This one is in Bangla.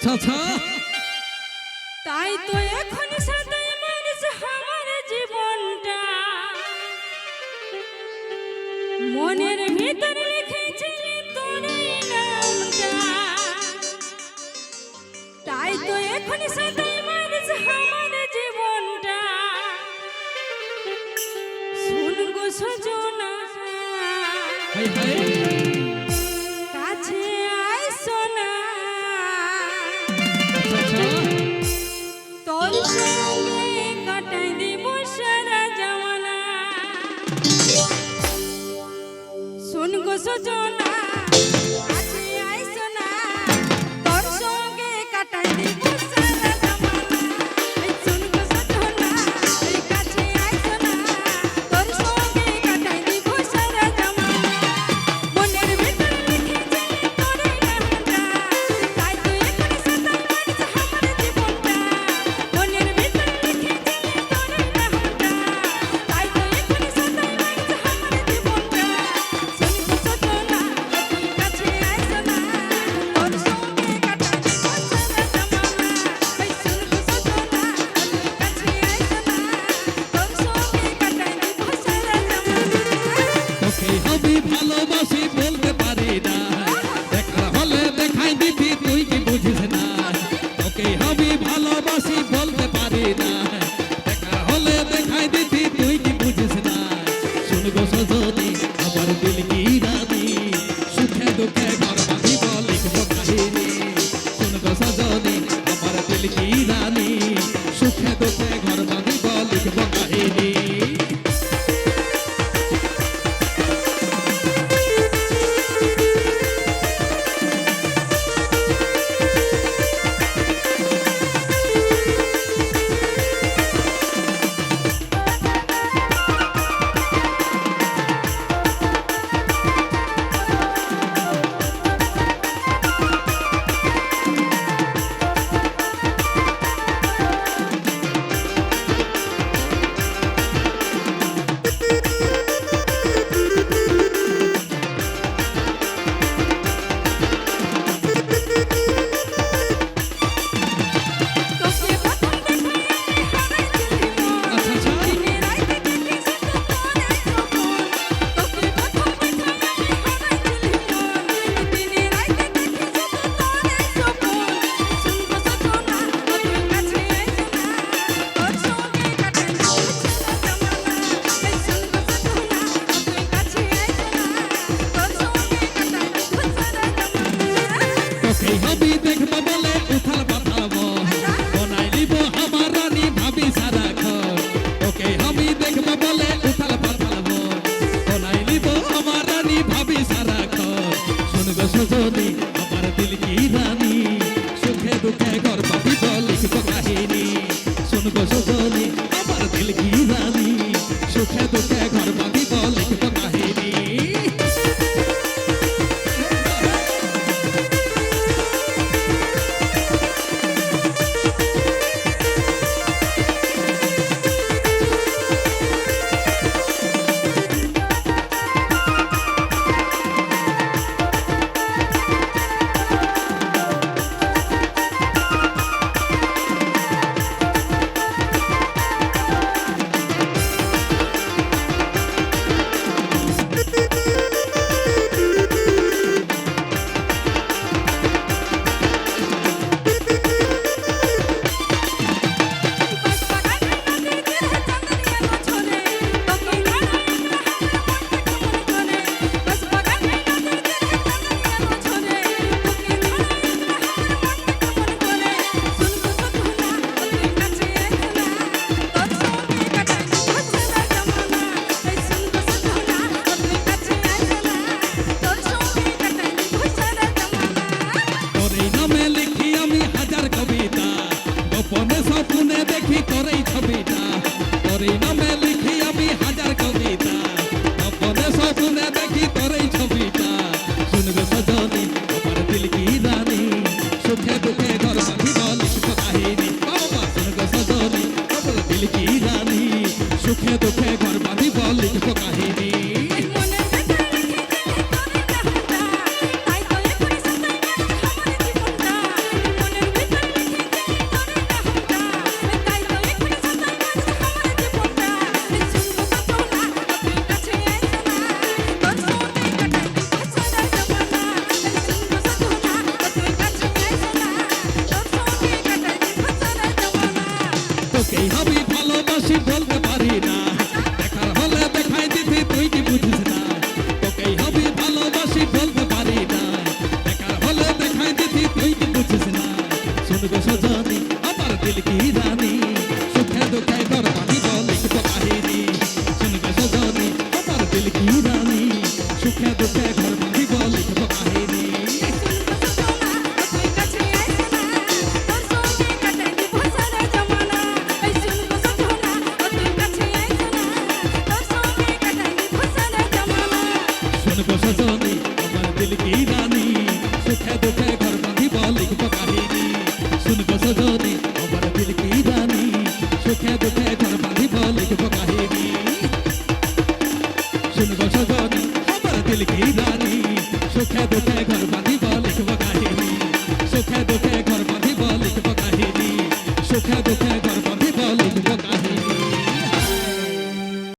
আচ্ছা আচ্ছা। তাই তো এখন সাথে আমার জীবনটা। মনের ভেতর লিখেছিলি তোর নামটা। তাই তো এখন সাথে আমার জীবনটা। শুনগো সজনা। High high. গো সুজনা কি রানী সুখে রানী ভাবি দেখব বলে উথাল পাথাব। বনাই নিব আমার রানী, ভাবি সারা খর ওকে আমি দেখব বলে উথাল পাথাব। বনাই নিব আমার রানী, ভাবি সারা খর শুনবে সুজনী, আমার দিল কি রানী? সুখে দুঃখে গর্বিত লিখব কাহিনী। শুনব সুজনী, আমার দিল কি সুখে দুঃখে ঘর বাঁধিব की रानी। सुखे दुखे घर बांधी बालिक बकाहिनी सुखे दुखे घर बांधी बालिक बकाहिनी सुखे दुखे